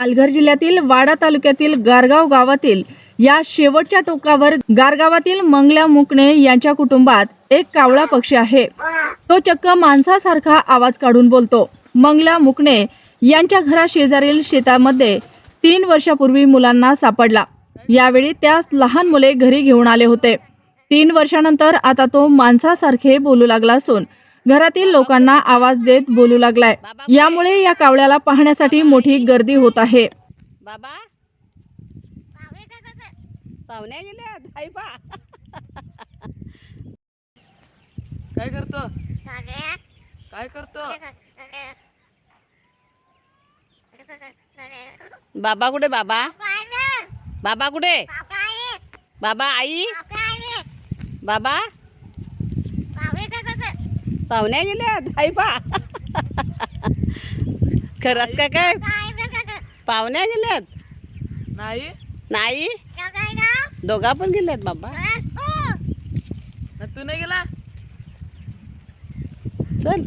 पालघर जिल्ह्यातील वाडा तालुक्यातील गारगाव गावातील या शेवटच्या टोकावर गारगावातील मंगल्या मुकणे यांच्या कुटुंबात एक कावळा पक्षी आहे. तो चक्क माणसासारखा आवाज काढून बोलतो. मंगल्या मुकणे यांच्या घरा शेजारील शेतामध्ये तीन वर्षापूर्वी मुलांना सापडला. यावेळी त्यास लहान मुले घरी घेऊन आले होते. तीन वर्षानंतर आता तो माणसासारखे बोलू लागला असून घरातील लोकांना आवाज देत बोलू लागलाय. यामुळे या कावळ्याला पाहण्यासाठी मोठी गर्दी होत आहे. बाबा. पाहुण्या काय करतो? काय करतो? बाबा कुठे बाबा? बाबा कुठे? बाबा आई? बाबा? पाहुण्या गेल्या हाय पा खरंच का काय? पाहुण्या गेल्यात. नाही. नाही? दोघा पण गेल्यात बाबा. तू नाही गेला? चल.